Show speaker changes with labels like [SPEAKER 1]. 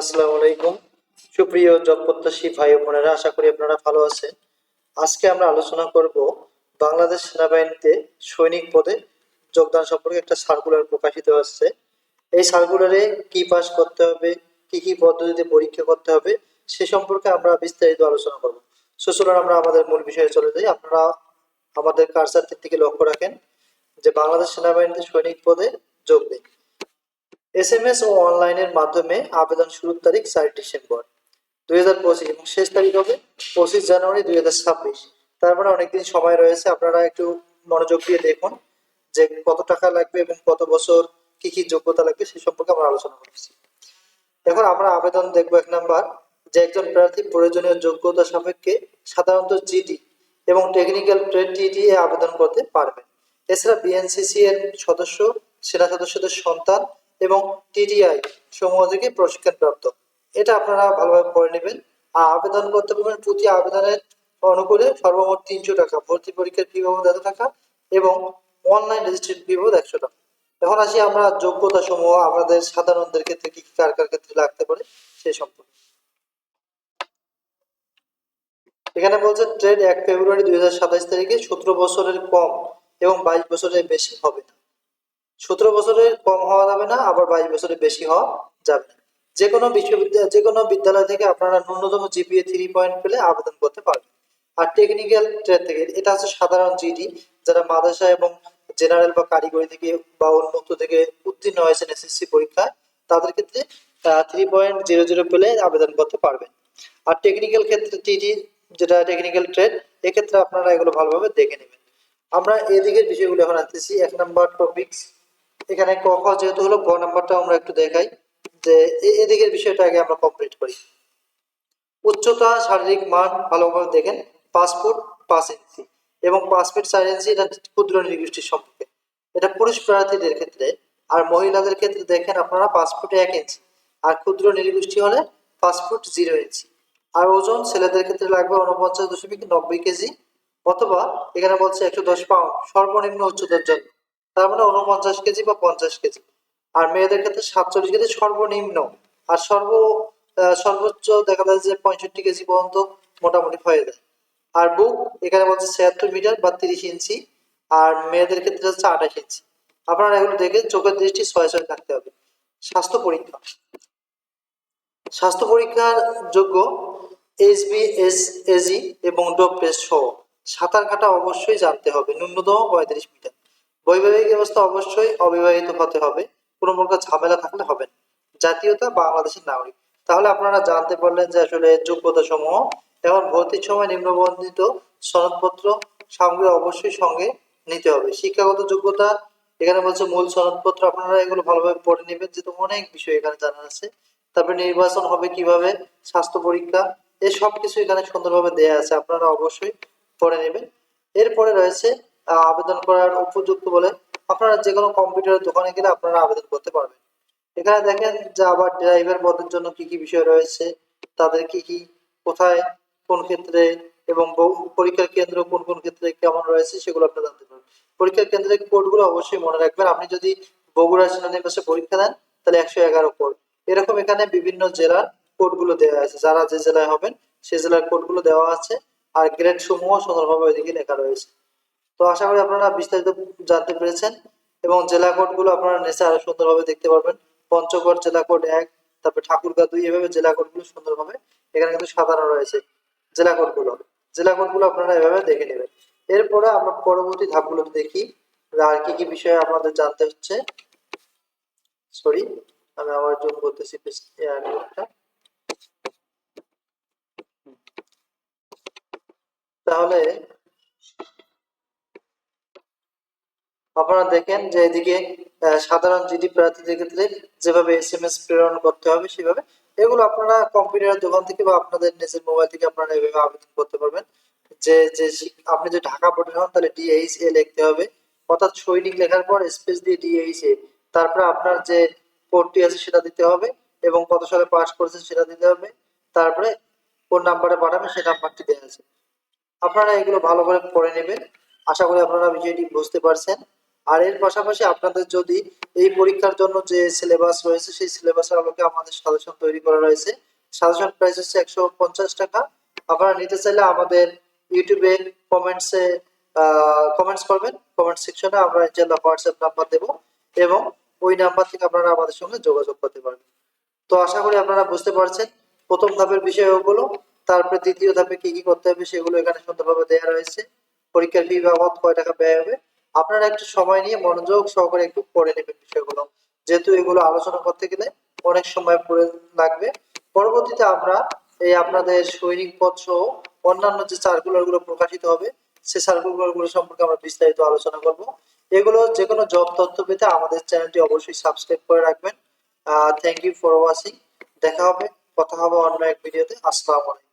[SPEAKER 1] আসসালামু আলাইকুম। সুপ্রিয় ভাই বোনেরা, আশা করি আপনারা ভালো আছেন। আজকে আমরা আলোচনা করব বাংলাদেশ সেনাবাহিনীতে সৈনিক পদে যোগদান সম্পর্কে একটা সার্কুলার প্রকাশিত হচ্ছে। এই সার্কুলারে কি পাস করতে হবে, কি কি পদ্ধতিতে পরীক্ষা করতে হবে, সে সম্পর্কে আমরা বিস্তারিত আলোচনা করব। সো আমরা আমাদের মূল বিষয়ে চলে যাই। আপনারা আমাদের কারসারটির থেকে লক্ষ্য রাখেন যে বাংলাদেশ সেনাবাহিনীতে সৈনিক পদে যোগ দিন এসএমএস ও অনলাইনের মাধ্যমে আবেদন শুরুর তারিখ চার ডিসেম্বর দুই হাজার পঁচিশ এবং শেষ তারিখ হবে পঁচিশ জানুয়ারি দুই হাজার ছাব্বিশ। তার মানে অনেকদিন সময় রয়েছে, আপনারা একটু মনোযোগ দিয়ে দেখুন যে কত টাকা লাগবে এবং কত বছর কি কি যোগ্যতা লাগবে সে সম্পর্কে আমরা আলোচনা করছি। এখন আমরা আবেদন দেখব এক নাম্বার, যে একজন প্রার্থী প্রয়োজনীয় যোগ্যতা সাপেক্ষে সাধারণত জিডি এবং টেকনিক্যাল ট্রেড টিডি এ আবেদন করতে পারবেন। এছাড়া বিএনসিসি এর সদস্য, সেনা সদস্যদের সন্তান এবং টিডিআই সমূহ থেকে প্রশিক্ষণ প্রাপ্ত। এটা আপনারা ভালোভাবে পড়ে নেবেন। আর আবেদন করতে পারবেন প্রতি আবেদনের অনুকূলে সর্বমোট তিনশো টাকা। ভর্তি পরীক্ষার ফি বাবদ এত টাকা এবং অনলাইন রেজিস্ট্রেশন ফি বাবদ একশো টাকা। এখন আসি আমরা যোগ্যতা সমূহ, আমাদের সাধারণদের ক্ষেত্রে কি কি, কার কার ক্ষেত্রে লাগতে পারে সেই সম্পর্কে। এখানে বলছে ট্রেড এক ফেব্রুয়ারি দুই হাজার সাতাইশ তারিখে সতেরো বছরের কম এবং বাইশ বছরের বেশি হবে না। সতেরো বছরের কম হওয়া যাবে না, আবার বাইশ বছরের বেশি হওয়া যাবে। না যে কোনো বিশ্ববিদ্যালয় যে কোনো বিদ্যালয় থেকে আপনারা ন্যূনতম জিপিএ থ্রি পয়েন্ট পেলে আবেদন করতে পারবেন। আর টেকনিক্যাল ট্রেড থেকে, এটা হচ্ছে সাধারণ জিডি, যারা মাদ্রাসা এবং জেনারেল বা কারিগরি থেকে বা উন্মুক্ত থেকে উত্তীর্ণ হয়েছেন এসএসসি পরীক্ষায়, তাদের ক্ষেত্রে থ্রি পয়েন্ট জিরো জিরো পেলে আবেদন করতে পারবেন। আর টেকনিক্যাল ক্ষেত্রে টিডি, যেটা টেকনিক্যাল ট্রেড, এক্ষেত্রে আপনারা এগুলো ভালোভাবে দেখে নেবেন। আমরা এদিকের বিষয়গুলো এখন আসতেছি এক নাম্বার টপিকস এখানে ক, খ যেহেতু হলো, গ নাম্বারটা আমরা একটু দেখাই, যে এদিকের বিষয়টা আগে আমরা কমপ্লিট করি। উচ্চতা, শারীরিক মান ভালোভাবে দেখেন পাসপোর্ট পাঁচ ইঞ্চি এবং পাঁচ ফিট চার ইঞ্চি এটা ক্ষুদ্র নৃগোষ্ঠীর সম্পর্কে। এটা পুরুষ প্রার্থীদের ক্ষেত্রে আর মহিলাদের ক্ষেত্রে দেখেন আপনারা পাঁচ ফুট এক ইঞ্চি আর ক্ষুদ্র নৃগোষ্ঠী হলে পাঁচ ফুট জিরো ইঞ্চি। আর ওজন ছেলেদের ক্ষেত্রে লাগবে উনপঞ্চাশ দশমিক নব্বই কেজি অথবা এখানে বলছে একশো দশ পাউন্ড সর্বনিম্ন উচ্চতার জন্য। তার মানে উনপঞ্চাশ কেজি বা পঞ্চাশ কেজি। আর মেয়েদের ক্ষেত্রে সাতচল্লিশ কেজি সর্বনিম্ন। আর সর্ব সর্বোচ্চ দেখা যায় যে পঁয়ষট্টি কেজি পর্যন্ত মোটামুটি হয়ে যায়। আর বুক, এখানে বলছে ছিয়াত্তর মিটার বা তিরিশ ইঞ্চি। আর মেয়েদের ক্ষেত্রে হচ্ছে আঠাশ ইঞ্চি। আপনারা এগুলো দেখে চোখের দৃষ্টি ছয় ছয় থাকতে হবে। স্বাস্থ্য পরীক্ষা। স্বাস্থ্য পরীক্ষার যোগ্য এইচবি এস এজি এবং ডোপ সহ সাঁতার কাটা অবশ্যই জানতে হবে। ন্যূনতম পঁয়ত্রিশ মিটার। বৈবাহিক অবস্থা অবশ্যই অবিবাহিত হতে হবে। কোনো প্রকার ঝামেলা থাকলে হবে না। জাতীয়তা বাংলাদেশের নাগরিক। তাহলে আপনারা জানতে পারলেন যে আসলে যোগ্যতা সমূহ এখন ভর্তির সময় নিম্নবর্ণিত সনদপত্র সামগ্রী অবশ্যই সঙ্গে নিতে হবে। শিক্ষাগত যোগ্যতা, এখানে বলছে মূল সনদপত্র, আপনারা এগুলো ভালোভাবে পড়ে নেবেন। যেহেতু অনেক বিষয় এখানে জানা আছে। তারপরে নির্বাচন হবে কীভাবে, স্বাস্থ্য পরীক্ষা এই সব কিছু এখানে সুন্দরভাবে দেয়া আছে। আপনারা অবশ্যই পড়ে নেবেন। এরপরে রয়েছে আবেদন করার উপযুক্ত বলে আপনারা যে কোনো কম্পিউটারের দোকানে গেলে আপনারা আবেদন করতে পারবেন। এখানে দেখেন আবার ড্রাইভার পদের জন্য কি কি বিষয় রয়েছে, তাদের কি কি, কোথায়, কোন ক্ষেত্রে এবং পরীক্ষার কেন্দ্র কোন কোন ক্ষেত্রে কেমন রয়েছে সেগুলো আপনি জানতে পারবেন। পরীক্ষার কেন্দ্রের কোডগুলো অবশ্যই মনে রাখবেন। আপনি যদি বগুড়া সেনানিবাসে পরীক্ষা দেন, তাহলে একশো এগারো কোড। এরকম এখানে বিভিন্ন জেলার কোডগুলো দেওয়া আছে। যারা যে জেলায় হবেন, সে জেলার কোডগুলো দেওয়া আছে। আর গ্রেড সমূহ সুন্দরভাবে ওইদিকে লেখা রয়েছে। তো আশা করি আপনারা বিস্তারিত জানতে পেরেছেন এবং জেলা কোডগুলো আপনারা নিচে আরও সুন্দরভাবে দেখতে পারবেন। পঞ্চগড় জেলা কোড এক, তারপরে ঠাকুরগাঁ দুই, এভাবে জেলা কোডগুলো সুন্দরভাবে এখানে কিন্তু সাজানো রয়েছে জেলা কোডগুলো। জেলা কোডগুলো আপনারা এভাবে দেখে নেবেন। এরপরে আমরা পরবর্তী ধাপগুলো দেখি, আর কি কি বিষয়ে আপনাদের জানতে হচ্ছে। সরি আমি আবার জুম করতেছি তাহলে আপনারা দেখেন যে এদিকে সাধারণ জিডি প্রার্থীদের ক্ষেত্রে যেভাবে এস এম এস প্রেরণ করতে হবে, সেভাবে এগুলো আপনারা কম্পিউটারের দোকান থেকে বা আপনাদের নিজের মোবাইল থেকে আপনারা এভাবে আবেদন করতে পারবেন। যে যে আপনি যে ঢাকা বোর্ডের হন, তাহলে ডিএইচ এ লিখতে হবে। অর্থাৎ সৈনিক লেখার পর স্পেস দিয়ে ডিএইচ এ তারপরে আপনার যে কোডটি আছে, সেটা দিতে হবে এবং কত সালে পাস করেছেন, সেটা দিতে হবে। তারপরে কোন নাম্বারে পাঠাবেন, সেই নাম্বারটি দেওয়া আছে। আপনারা এগুলো ভালো করে পড়ে নেবেন। আশা করি আপনারা বিষয়টি বুঝতে পারছেন। আর এর পাশাপাশি আপনাদের যদি এই পরীক্ষার জন্য যে সিলেবাস রয়েছে, সেই সিলেবাসের আলোকে আমাদের সাজেশন তৈরি করা রয়েছে। সাজেশন প্রাইস হচ্ছে একশো পঞ্চাশ টাকা। আপনারা নিতে চাইলে আমাদের ইউটিউবে কমেন্টসে কমেন্টস করবেন। কমেন্ট সেকশনে আমরা ইনশাল্লাহ হোয়াটসঅ্যাপ নাম্বার দেবো এবং ওই নাম্বার থেকে আপনারা আমাদের সঙ্গে যোগাযোগ করতে পারবেন। তো আশা করি আপনারা বুঝতে পারছেন প্রথম ধাপের বিষয় ওগুলো তারপরে দ্বিতীয় ধাপে কি কি করতে হবে সেগুলো এখানে সুন্দরভাবে দেওয়া রয়েছে। পরীক্ষার ফি বাবদ কয় টাকা ব্যয় হবে আপনারা একটু সময় নিয়ে মনোযোগ সহকারে একটু পড়ে নেবেন বিষয়গুলো। যেহেতু এগুলো আলোচনা করতে গেলে অনেক সময় পড়ে লাগবে। পরবর্তীতে আমরা এই আপনাদের সৈনিক পদ সহ অন্যান্য যে সার্কুলারগুলো প্রকাশিত হবে, সে সার্কুলারগুলো সম্পর্কে আমরা বিস্তারিত আলোচনা করব। এগুলো যে কোনো জব তথ্য পেতে আমাদের চ্যানেলটি অবশ্যই সাবস্ক্রাইব করে রাখবেন। থ্যাংক ইউ ফর ওয়াচিং দেখা হবে, কথা হবে অন্য এক ভিডিওতে আসসালামু আলাইকুম।